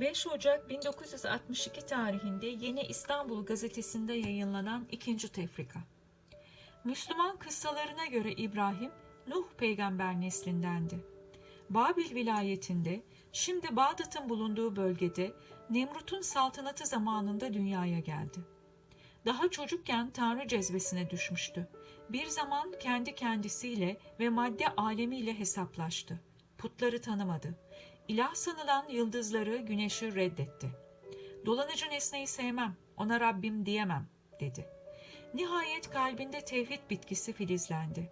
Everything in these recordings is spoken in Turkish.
5 Ocak 1962 tarihinde Yeni İstanbul gazetesinde yayınlanan ikinci tefrika. Müslüman kıssalarına göre İbrahim, Nuh peygamber neslindendi. Babil vilayetinde, şimdi Bağdat'ın bulunduğu bölgede Nemrut'un saltanatı zamanında dünyaya geldi. Daha çocukken Tanrı cezbesine düşmüştü. Bir zaman kendi kendisiyle ve madde alemiyle hesaplaştı. Putları tanımadı. İlah sanılan yıldızları, güneşi reddetti. Dolanıcı nesneyi sevmem, ona Rabbim diyemem, dedi. Nihayet kalbinde tevhid bitkisi filizlendi.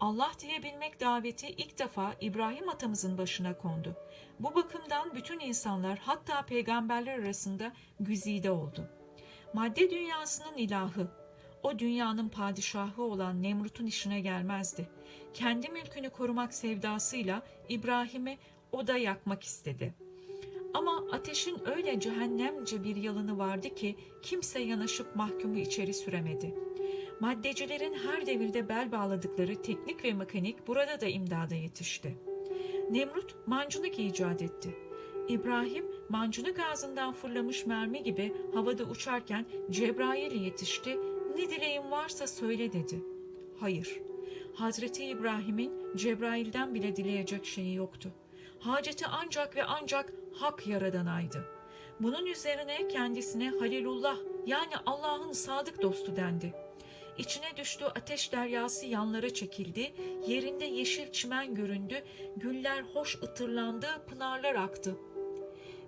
Allah diyebilmek daveti ilk defa İbrahim atamızın başına kondu. Bu bakımdan bütün insanlar hatta peygamberler arasında güzide oldu. Madde dünyasının ilahı, o dünyanın padişahı olan Nemrut'un işine gelmezdi. Kendi mülkünü korumak sevdasıyla İbrahim'i o da yakmak istedi. Ama ateşin öyle cehennemce bir yalanı vardı ki kimse yanaşıp mahkumu içeri süremedi. Maddecilerin her devirde bel bağladıkları teknik ve mekanik burada da imdada yetişti. Nemrut mancınık icat etti. İbrahim mancınık ağzından fırlamış mermi gibi havada uçarken Cebrail yetişti. Ne dileğin varsa söyle dedi. Hayır. Hazreti İbrahim'in Cebrail'den bile dileyecek şeyi yoktu. Haceti ancak ve ancak hak yaradanaydı. Bunun üzerine kendisine Halilullah yani Allah'ın sadık dostu dendi. İçine düştüğü ateş deryası yanlara çekildi, yerinde yeşil çimen göründü, güller hoş ıtırlandı, pınarlar aktı.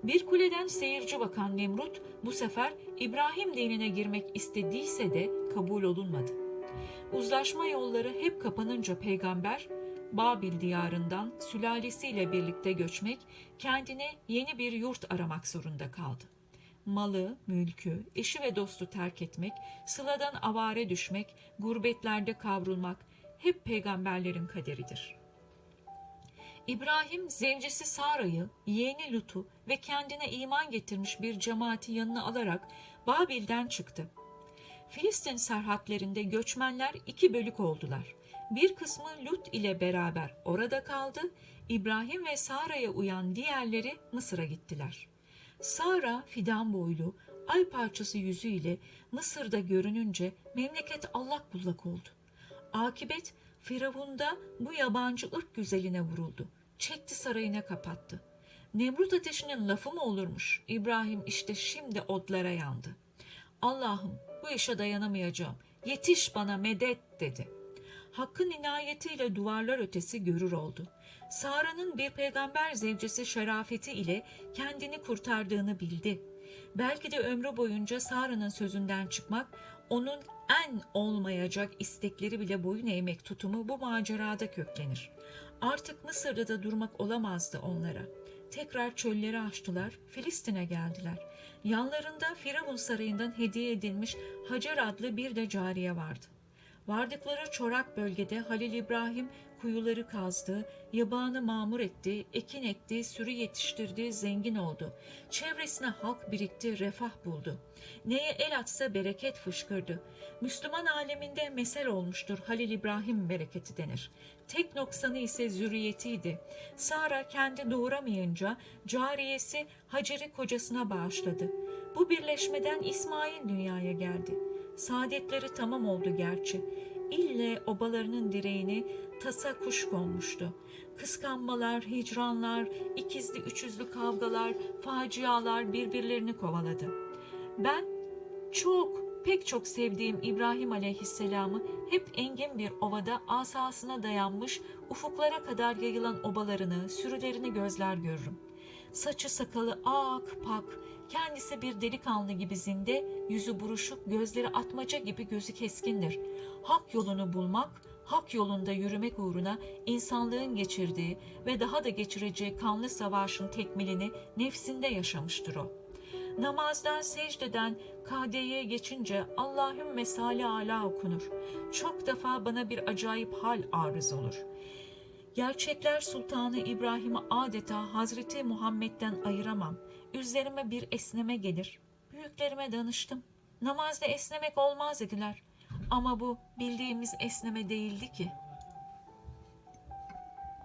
Bir kuleden seyirci bakan Nemrut bu sefer İbrahim dinine girmek istediyse de kabul olunmadı. Uzlaşma yolları hep kapanınca peygamber Babil diyarından sülalesiyle birlikte göçmek, kendine yeni bir yurt aramak zorunda kaldı. Malı, mülkü, eşi ve dostu terk etmek, sıladan avare düşmek, gurbetlerde kavrulmak hep peygamberlerin kaderidir. İbrahim zevcesi Sara'yı, yeğeni Lut'u ve kendine iman getirmiş bir cemaati yanına alarak Babil'den çıktı. Filistin serhatlerinde göçmenler iki bölük oldular. Bir kısmı Lut ile beraber orada kaldı, İbrahim ve Sara'ya uyan diğerleri Mısır'a gittiler. Sara fidan boylu, ay parçası yüzüyle Mısır'da görününce memleket allak bullak oldu. Akibet Firavun'da bu yabancı ırk güzeline vuruldu. Çekti sarayına kapattı. Nemrut ateşinin lafı mı olurmuş? İbrahim işte şimdi odlara yandı. Allah'ım bu işe dayanamayacağım. Yetiş bana medet dedi. Hakkın inayetiyle duvarlar ötesi görür oldu. Sara'nın bir peygamber zevcesi şerafeti ile kendini kurtardığını bildi. Belki de ömrü boyunca Sara'nın sözünden çıkmak, onun en olmayacak istekleri bile boyun eğmek tutumu bu macerada köklenir. Artık Mısır'da da durmak olamazdı onlara. Tekrar çölleri aştılar, Filistin'e geldiler. Yanlarında Firavun sarayından hediye edilmiş Hacer adlı bir de cariye vardı. Vardıkları çorak bölgede Halil İbrahim kuyuları kazdı, yabağını mamur etti, ekin ekti, sürü yetiştirdi, zengin oldu. Çevresine halk birikti, refah buldu. Neye el atsa bereket fışkırdı. Müslüman aleminde mesel olmuştur Halil İbrahim bereketi denir. Tek noksanı ise zürriyetiydi. Sara kendi doğuramayınca cariyesi Hacer'i kocasına bağışladı. Bu birleşmeden İsmail dünyaya geldi. Saadetleri tamam oldu gerçi. İlle obalarının direğini tasa kuş konmuştu. Kıskanmalar, hicranlar, ikizli üçüzlü kavgalar, facialar birbirlerini kovaladı. Ben çok, pek çok sevdiğim İbrahim aleyhisselamı hep engin bir ovada asasına dayanmış, ufuklara kadar yayılan obalarını, sürülerini gözler görürüm. Saçı sakalı ak pak, kendisi bir delikanlı gibi zinde, yüzü buruşuk, gözleri atmaca gibi gözü keskindir. Hak yolunu bulmak, hak yolunda yürümek uğruna insanlığın geçirdiği ve daha da geçireceği kanlı savaşın tekmilini nefsinde yaşamıştır o. Namazdan, secdeden, kadeye geçince Allahüm mesali ala okunur. Çok defa bana bir acayip hal arız olur. Gerçekler Sultanı İbrahim'i adeta Hazreti Muhammed'den ayıramam. Üzerime bir esneme gelir. Büyüklerime danıştım. Namazda esnemek olmaz dediler. Ama bu bildiğimiz esneme değildi ki.''